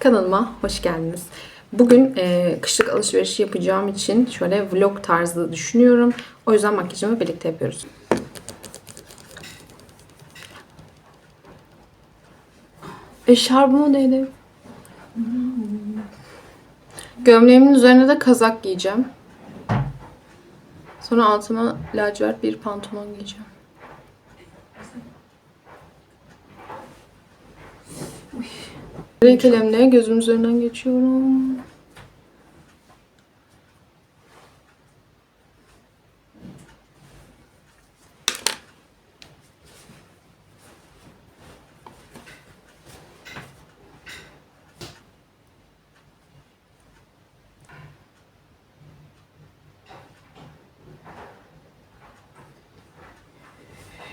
Kanalıma hoş geldiniz. Bugün e, kışlık alışveriş yapacağım için şöyle vlog tarzı düşünüyorum. O yüzden makyajımı birlikte yapıyoruz. Eşarbımı değdi. Gömleğimin üzerine de kazak giyeceğim. Sonra altıma lacivert bir pantolon giyeceğim. Renk kalemle gözüm üzerinden geçiyorum.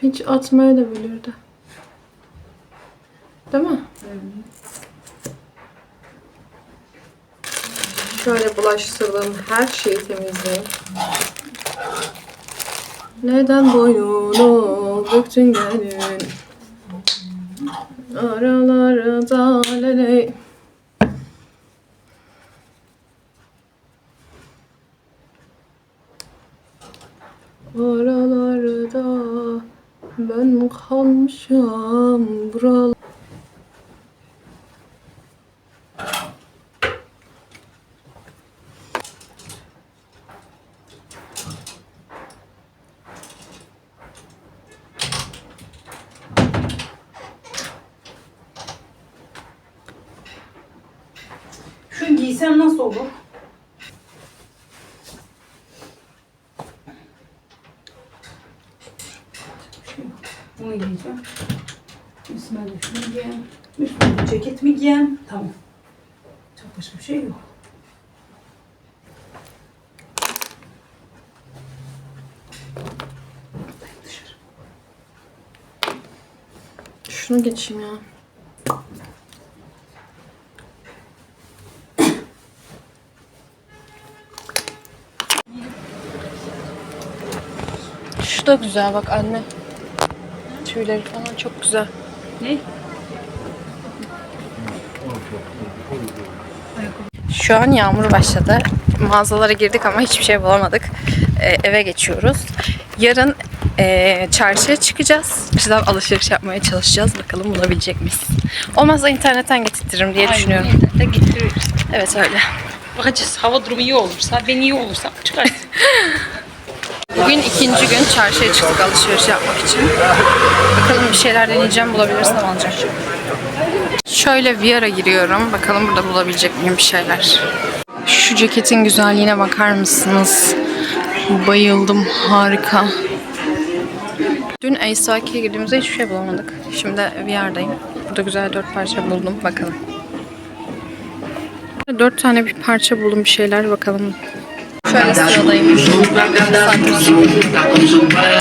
Hiç atmaya da bilirdi. Değil mi? Şöyle bulaştırdığım her şeyi temizleyeyim. Neden boynunu büktün gelin? Aralarda lele. Aralarda ben kalmışım buralarda. Şu giysem nasıl olur? Bunu giyeceğim. Üstüme de şunu giyeyim. Üstüme de ceket mi giyeyim? Tamam. Çok başka bir şey yok. Şunu geçeyim ya. Şu da güzel bak anne. Tüyleri falan çok güzel. Ne? Şu an yağmur başladı. Mağazalara girdik ama hiçbir şey bulamadık. Ee, eve geçiyoruz. Yarın ee, çarşıya çıkacağız. Güzel alışveriş yapmaya çalışacağız. Bakalım bulabilecek miyiz? Olmazsa internetten getirtirim diye düşünüyorum. Da getiririz. Evet öyle. Bakacağız hava durumu iyi olursa, ben iyi olursam çıkarız. Bugün ikinci gün çarşıya çıktık alışveriş yapmak için. Bakalım bir şeyler deneyeceğim. Bulabilirsem alacağım. Şöyle Viara giriyorum. Bakalım burada bulabilecek miyim bir şeyler. Şu ceketin güzelliğine bakar mısınız? Bayıldım. Harika. Dün Aysaki'ye girdiğimizde hiçbir şey bulamadık. Şimdi Viara'dayım. Burada güzel dört parça buldum. Bakalım. Dört tane bir parça buldum bir şeyler. Bakalım Şöyle sıradayım.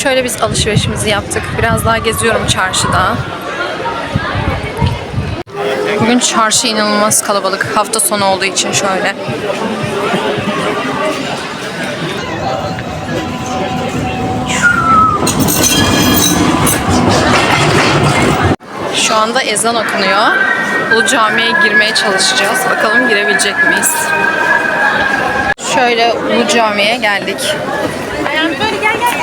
Şöyle biz alışverişimizi yaptık. Biraz daha geziyorum çarşıda. Bugün çarşı inanılmaz kalabalık. Hafta sonu olduğu için şöyle. Şu anda ezan okunuyor. Ulu Cami'ye girmeye çalışacağız. Bakalım girebilecek miyiz? Şöyle Ulu Cami'ye geldik. böyle gel gel.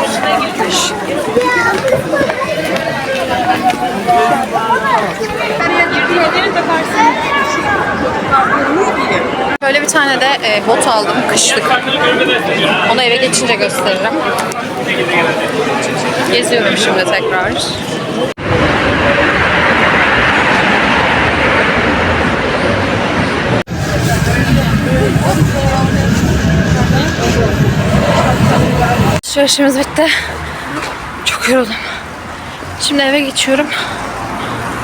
Böyle bir tane de e, bot aldım kışlık. Onu eve geçince gösteririm. Geziyorum şimdi tekrar. Alışverişimiz bitti. Çok yoruldum. Şimdi eve geçiyorum.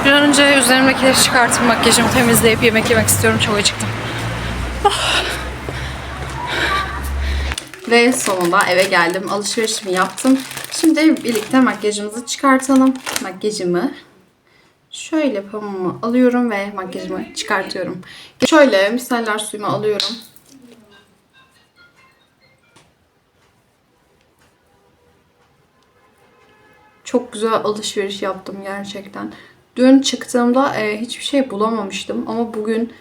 Bir an önce üzerimdekileri çıkartıp makyajımı temizleyip yemek yemek istiyorum. Çok acıktım. Ah. Ve sonunda eve geldim. Alışverişimi yaptım. Şimdi birlikte makyajımızı çıkartalım. Makyajımı şöyle pamuğumu alıyorum ve makyajımı çıkartıyorum. Şöyle misaller suyumu alıyorum. Çok güzel alışveriş yaptım gerçekten. Dün çıktığımda e, hiçbir şey bulamamıştım ama bugün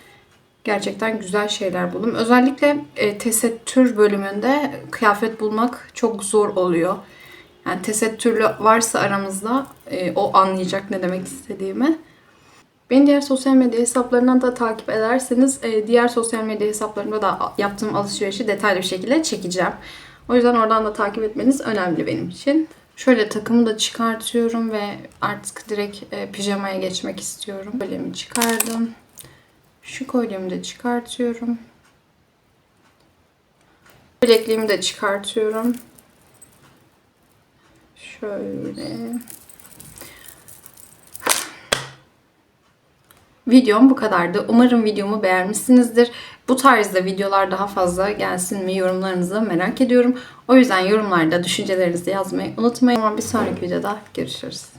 gerçekten güzel şeyler buldum. Özellikle e, tesettür bölümünde kıyafet bulmak çok zor oluyor. Yani tesettürlü varsa aramızda e, o anlayacak ne demek istediğimi. Beni diğer sosyal medya hesaplarından da takip ederseniz e, diğer sosyal medya hesaplarımda da yaptığım alışverişi detaylı bir şekilde çekeceğim. O yüzden oradan da takip etmeniz önemli benim için. Şöyle takımı da çıkartıyorum ve artık direkt e, pijamaya geçmek istiyorum. Kolyemi çıkardım. Şu kolyemi de çıkartıyorum. Bilekliğimi de çıkartıyorum. Şöyle. Videom bu kadardı. Umarım videomu beğenmişsinizdir. Bu tarzda videolar daha fazla gelsin mi yorumlarınızı merak ediyorum. O yüzden yorumlarda düşüncelerinizi yazmayı unutmayın. Bir sonraki videoda görüşürüz.